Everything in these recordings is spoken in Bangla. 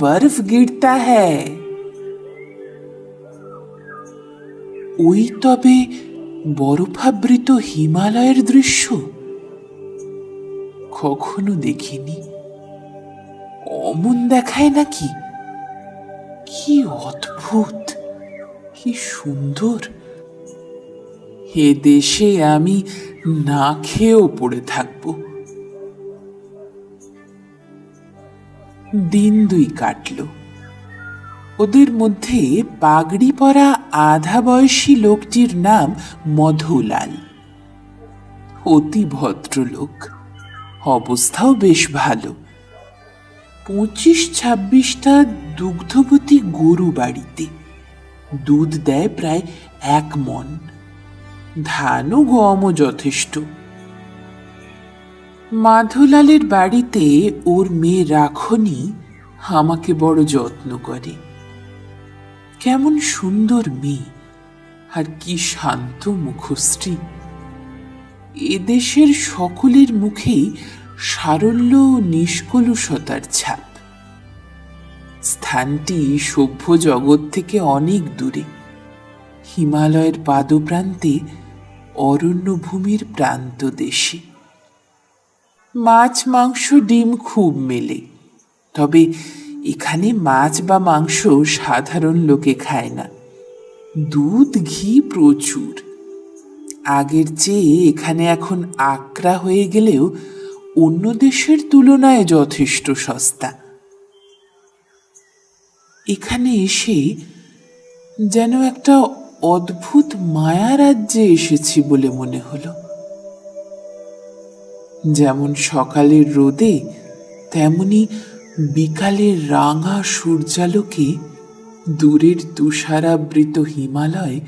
बर्फ गिरता है ওই তবে বরফাবৃত হিমালয়ের দৃশ্য কখনো দেখিনি অমন দেখায় নাকি কি অদ্ভুত কি সুন্দর এ দেশে আমি না খেয়েও পড়ে থাকব দিন দুই কাটল। ওদের মধ্যে পাগড়ি পরা আধা বয়সী লোকটির নাম মধুলাল। অতি ভদ্রলোক, অবস্থাও বেশ ভালো। পঁচিশ ছাব্বিশটা দুগ্ধবতী গরু বাড়িতে। দুধ দেয় প্রায় এক মন। ধান ও গমও যথেষ্ট। মাধুলালের বাড়িতে ওর মেয়ে রাখনি আমাকে বড় যত্ন করে। কেমন সুন্দর মেয়ে, আর কি শান্ত মুখশ্রী। এদেশের সকলের মুখেই সারল্য ও নিষ্কলুষতার ছাপ। স্থানটি সভ্য জগৎ থেকে অনেক দূরে। হিমালয়ের পাদপ্রান্তে অরণ্যভূমির প্রান্ত দেশে। মাছ, মাংস, ডিম খুব মেলে। তবে এখানে মাছ বা মাংস সাধারণ লোকে খায় না। দুধ, ঘি প্রচুর। আগের চেয়ে এখানে এখন আকরা হয়ে গেলেও অন্য দেশের তুলনায় যথেষ্ট সস্তা। এখানে এসে যেন একটা অদ্ভুত মায়া রাজ্যে এসেছি বলে মনে হলো। যেমন সকালের রোদে, তেমনি বিকালের রাঙা সূর্যালোকে দূরের তুষারাবৃত হিমালয়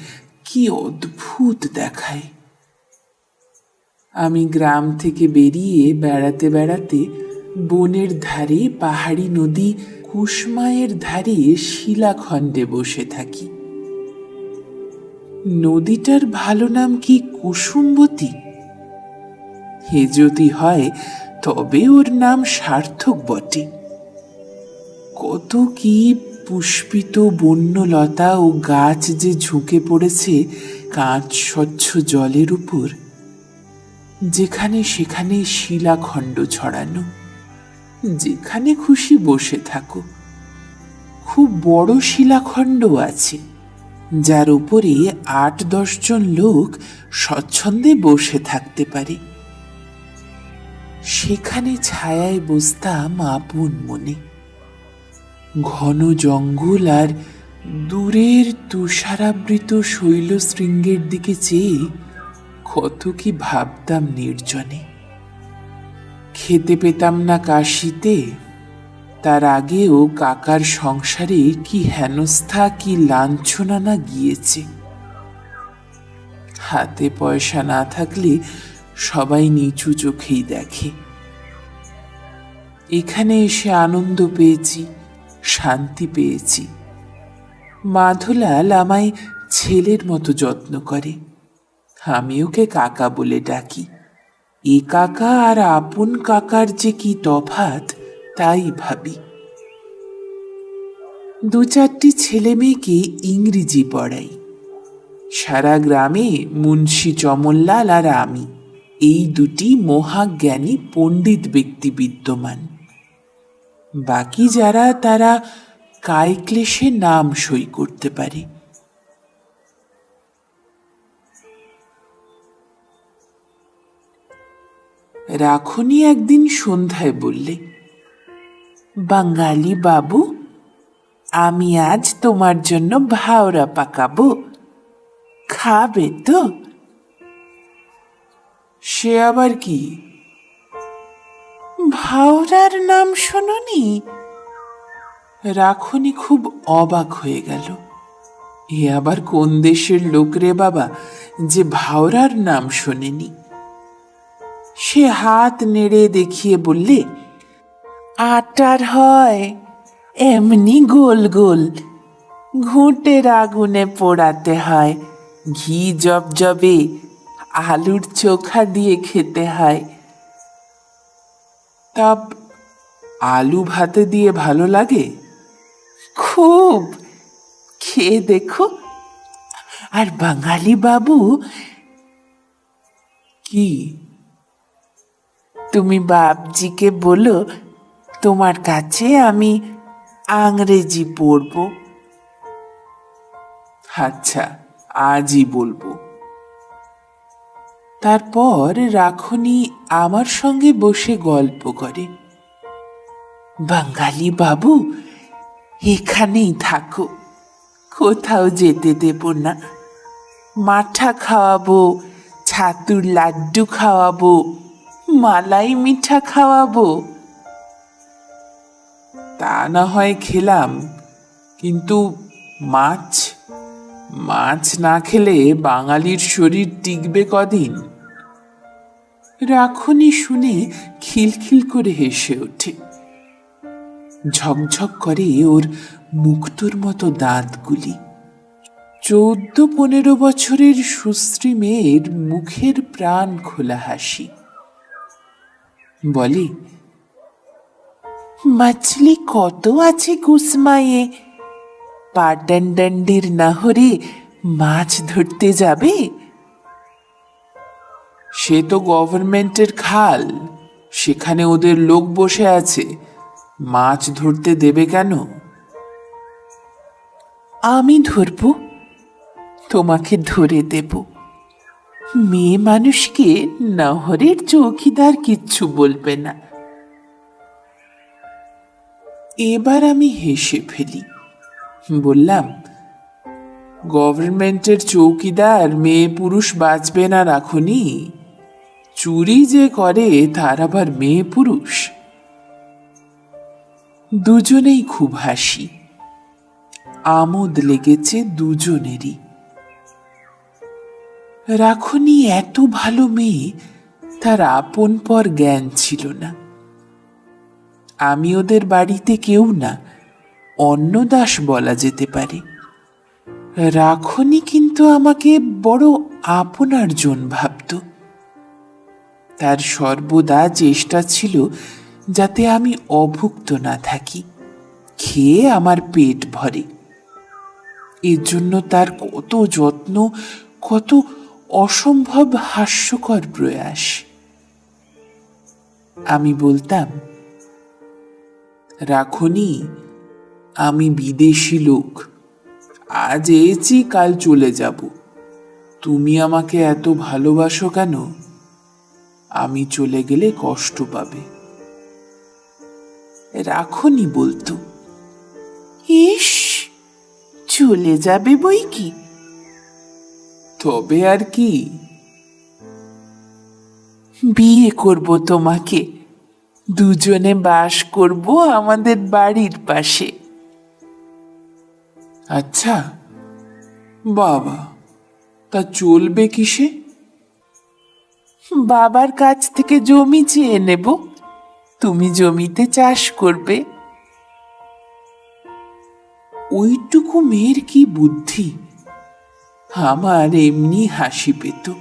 কি অদ্ভুত দেখায়। আমি গ্রাম থেকে বেরিয়ে বেড়াতে বেড়াতে বনের ধারে, পাহাড়ি নদী, কুসমায়ের ধারে শিলাখণ্ডে বসে থাকি। নদীটার ভালো নাম কি কুসুমবতী? হে যদি হয়, তবে ওর নাম সার্থক বটে। কত কি পুষ্পিত বন্যলতা ও গাছ যে ঝুঁকে পড়েছে কাঁচ স্বচ্ছ জলের উপর। যেখানে সেখানে শিলাখণ্ড ছড়ানো। যেখানে খুশি বসে থাকো। খুব বড় শিলাখণ্ড আছে, যার উপরে আট দশজন লোক স্বচ্ছন্দে বসে থাকতে পারে। সেখানে ছায়ায় বসতাম আপন মনে। ঘন জঙ্গল আর দূরের তুষারাবৃত শৈল শৃঙ্গের দিকে চেয়ে কত কি ভাবতাম নির্জনে। খেতে পেতাম না কাশিতে, তার আগেও কাকার সংসারে কি হেনস্থা, কি লাঞ্ছনা না গিয়েছে। হাতে পয়সা না থাকলে সবাই নিচু চোখেই দেখে। এখানে এসে আনন্দ পেয়েছি, শান্তি পেয়েছি। মাধুলাল আমায় ছেলের মতো যত্ন করে। আমি ওকে কাকা বলে ডাকি। এ কাকা আর আপন কাকার যে কি তফাত, তাই ভাবি। দু চারটি ছেলে মেয়েকে ইংরেজি পড়াই। সারা গ্রামে মুন্সি, চমনলাল আর আমি। এই দুটি মহাজ্ঞানী পণ্ডিত ব্যক্তি বিদ্যমান। বাকি যারা, তারা কায়ক্লেশে নাম সই করতে পারে। রাখনি একদিন সন্ধ্যায় বললে, বাঙালি বাবু, আমি আজ তোমার জন্য ভাওরা পাকাবো। খাবে তো? সে আবার কি? ভাওরার নাম শোনি রাখনি খুব অবাক হয়ে গেল। এ আবার কোন দেশের লোক রে বাবা যে ভাওরার নাম শোনেনি? সে হাত নেড়ে দেখিয়ে বললে, আটার হয়, এমনি গোল গোল। ঘুঁটের আগুনে পোড়াতে হয়, ঘি জবজবে আলুর চোখা দিয়ে খেতে হয়। তা আলু ভাতে দিয়ে ভালো লাগে? খুব। খেয়ে দেখো। আর বাঙালি বাবু, কি? তুমি বাপজিকে বলো, তোমার কাছে আমি আংরেজি পড়ব। আচ্ছা আজই বলব। তারপর রাখনি আমার সঙ্গে বসে গল্প করে। বাঙালি বাবু, এখানেই থাকো। কোথাও যেতে দেব না। মাঠা খাওয়াবো, ছাতুর লাড্ডু খাওয়াবো, মালাই মিঠা খাওয়াবো। তা না হয় খেলাম, কিন্তু মাছ মাছ না খেলে বাঙালির শরীর টিকবে কদিন? রাখনি শুনে খিলখিল করে হেসে ওঠে। ঝকঝক করে ওর মুক্তোর মতো দাঁতগুলি। চৌদ্দ পনেরো বছরের সুশ্রী মেয়ের মুখের প্রাণ খোলা হাসি। বলে, মাছলি, কত আছে কুসমায়ে? পাটান ডান্ডির নাহরে মাছ ধরতে যাবে? সে তো গভর্নমেন্টের খাল। সেখানে ওদের লোক বসে আছে। মাছ ধরতে দেবে কেন? আমি ধরব। তোমাকে ধরে দেব। মেয়ে মানুষকে নহরের চৌকিদার কিচ্ছু বলবে না। এবার আমি হেসে ফেলি। বললাম, গভর্নমেন্টের চৌকিদার, মেয়ে পুরুষ বাঁচবে না রাখুনি। চুরি যে করে, তার আবার মেয়ে পুরুষ। দুজনেই খুব হাসি। আমোদ লেগেছে দুজনেরই। রাখনি, এত ভালো মেয়ে, তার আপন পর জ্ঞান ছিল না। আমি ওদের বাড়িতে কেউ না, অন্নদাস বলা যেতে পারে। রাখনি কিন্তু আমাকে বড় আপনার জন ভাবত তার সর্বদা চেষ্টা ছিল যাতে আমি অভুক্ত না থাকি, খেয়ে আমার পেট ভরে। এর জন্য তার কত যত্ন, কত অসম্ভব হাস্যকর প্রয়াস। আমি বলতাম, রাখনি, আমি বিদেশি লোক। আজ এসেছি, কাল চলে যাব। তুমি আমাকে এত ভালোবাসো কেন? আমি চলে গেলে কষ্ট পাবে। রাখনি বলতো। ইস, চলে যাবে বই কি? তবে আর কি। বিয়ে করব তোমাকে। দুজনে বাস করব আমাদের বাড়ির পাশে। আচ্ছা বাবা, তা চলবে কিসে? বাবার কাছ থেকে জমি চেয়ে নেব। তুমি জমিতে চাষ করবে। ওইটুকু মেয়ের কি বুদ্ধি? আমার এমনি হাসি পেত।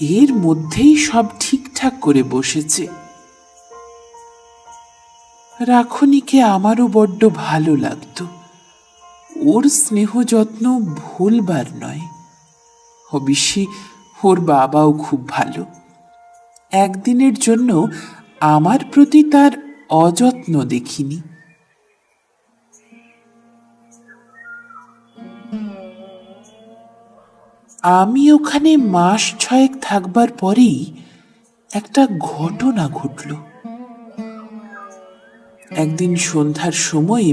এর মধ্যেই সব ঠিকঠাক করে বসেছে। রাখনিকে আমারও বড্ড ভালো লাগতো। ওর স্নেহ যত্ন ভুলবার নয়। অবশ্যই ওর বাবাও খুব ভালো। একদিনের জন্য আমার প্রতি তার অযত্ন দেখিনি। আমি ওখানে মাস ছয়েক থাকবার পরেই একটা ঘটনা ঘটল। একদিন সন্ধ্যার সময়